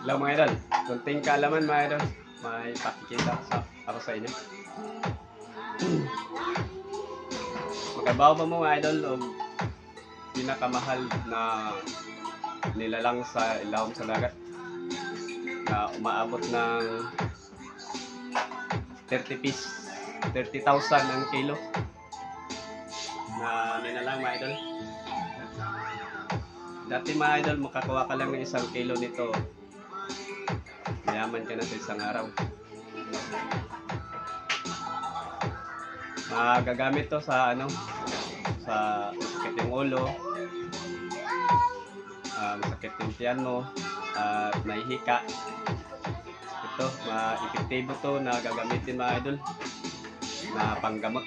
Hello mga idol, kunting kaalaman mga idol, may pakikita sa, ako sa inyo. Magkabaw ba mo mga idol o pinakamahal na nilalang sa ilawom sa dagat na umaabot ng 30 piece, 30,000 ang kilo na nilalang mga idol. Dati mga idol, makakuha ka lang ng isang kilo nito. Mayaman ka na sa isang araw. Magagamit to sa ano, sa sakit yung ulo, um, sakit yung tiyan mo, at nahihika. Ito, ma-epektibo to na gagamitin mga idol na panggamot.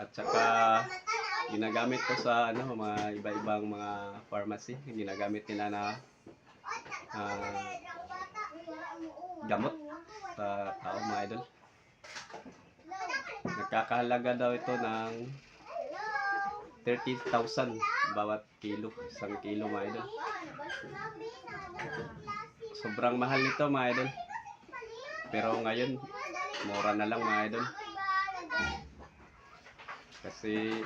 At saka ginagamit ko sa ano mga iba-ibang mga pharmacy, ginagamit nila na ah, gamot sa tao mga idol. Nagkakahalaga daw ito ng 30,000 bawat kilo, isang kilo mga idol. Sobrang mahal nito mga idol. Pero ngayon, mura na lang mga idol. Kasi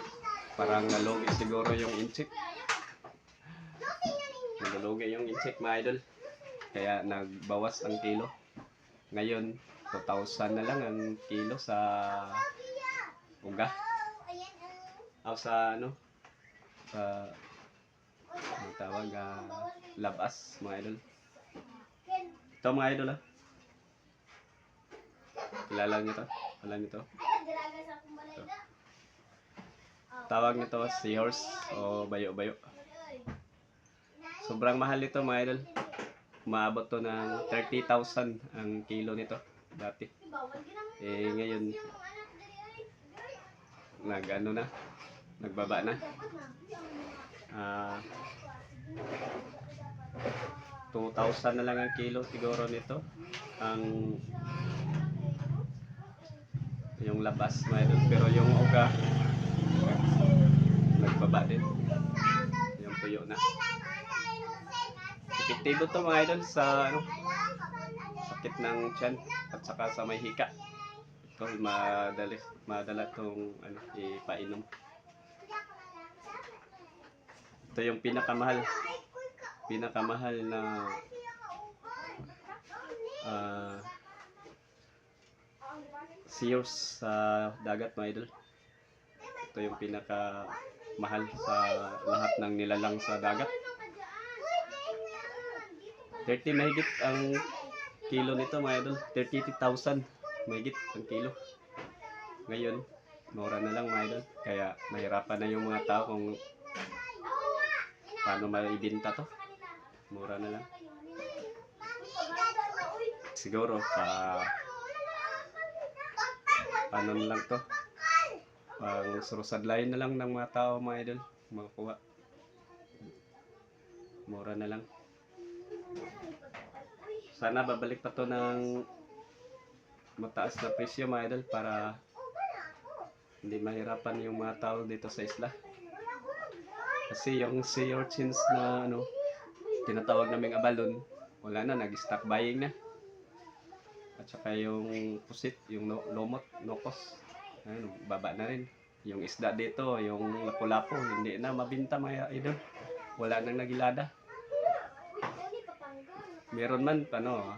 parang nalugi siguro yung inchik. Nalugi yung inchik mga idol. Kaya nagbawas ang kilo. Ngayon, 2,000 na lang ang kilo sa uga. O sa ano? Sa ang tawag ah, labas mga idol. Ito mga idol ah. Kilala niyo to? Alam niyo to? Tawag nito seahorse o bayo-bayo. Sobrang mahal nito mga idol. Umaabot to ng 30,000 ang kilo nito dati. Eh ngayon nag ano na nagbaba na. Ah 2,000 na lang ang kilo siguro nito. Ang yung labas mga idol. Pero yung uga nagbaba din. Yung tuyo na. Epektibo to mga idol sa ano, sakit ng tiyan at saka sa may hika. Ito madali, madala tong ano, ipainom. Ito yung pinakamahal. Pinakamahal na ah seals sa dagat mga idol. Ito yung pinaka mahal sa lahat ng nilalang sa dagat. 30 mahigit ang kilo nito mga idol. 30,000 mahigit ang kilo. Ngayon, mura na lang mga idol. Kaya mahirapan na yung mga tao kung paano maibinta to. Mura na lang. Siguro pa paano lang to. Pang surusadlayin na lang ng mga tao mga idol. Makakuha. Mura na lang. Sana babalik pa to ng mataas na presyo mga idol para hindi mahirapan yung mga tao dito sa isla. Kasi yung sea urchins na ano, tinatawag naming abalon, wala na, nag-stop buying na. At saka yung pusit, yung no- lomot, nokos, ayun, baba na rin. Yung isda dito, yung lapu-lapu, hindi na mabinta mga idol. Wala nang nagilada. Meron man, ano,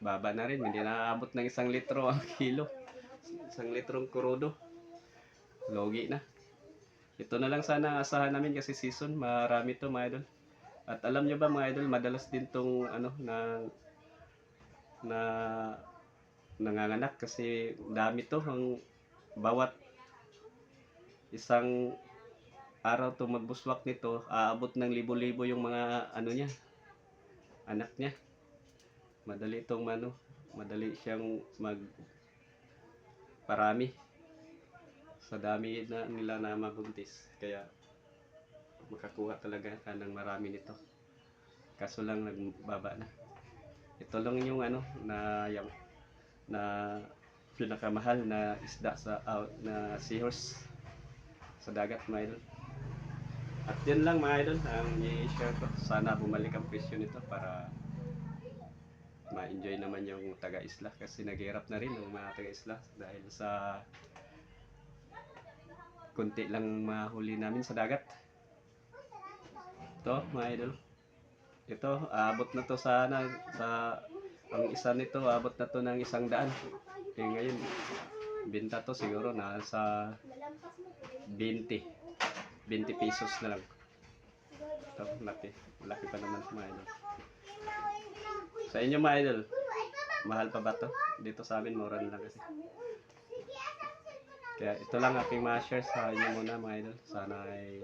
baba na rin. Hindi na aabot ng isang litro ang kilo. Isang litrong kurodo. Logi na. Ito na lang sana asahan namin kasi season. Marami to mga idol. At alam nyo ba mga idol, madalas din tong ano, na na nanganganak kasi dami to ang bawat isang araw to magbuswak nito aabot ng libo-libo yung mga ano niya anak niya. Madali itong ano madali siyang mag parami sa dami na nila na mabuntis. Kaya makakuha talaga ka ng marami nito. Kaso lang nagbaba na. Ito lang yung ano na yung na pinakamahal na isda sa out na seahorse sa dagat mga idol At yun lang mga idol ang i-share ko. Sana bumalik ang presyo nito para ma-enjoy naman yung taga-isla kasi naghihirap na rin yung mga taga-isla dahil sa kunti lang mahuli namin sa dagat. Ito mga idol. Ito, abot na to sana sa ang isa nito abot na to ng isang daan. Eh ngayon, binta to siguro nasa 20. 20 pesos na lang. Ito, laki. Laki pa naman mga idol. Sa inyo mga idol, mahal pa ba to? Dito sa amin, mura na lang kasi. Kaya ito lang aking ma-share sa inyo muna mga idol. Sana ay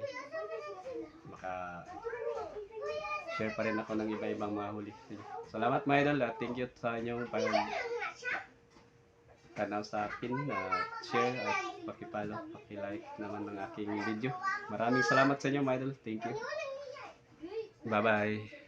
maka share pa rin ako ng iba-ibang mga huli. Salamat mga idol thank you sa inyong pag tanaw sa akin na share at pakipalo, pakilike naman ng aking video. Maraming salamat sa inyo mga idol. Thank you. Bye-bye.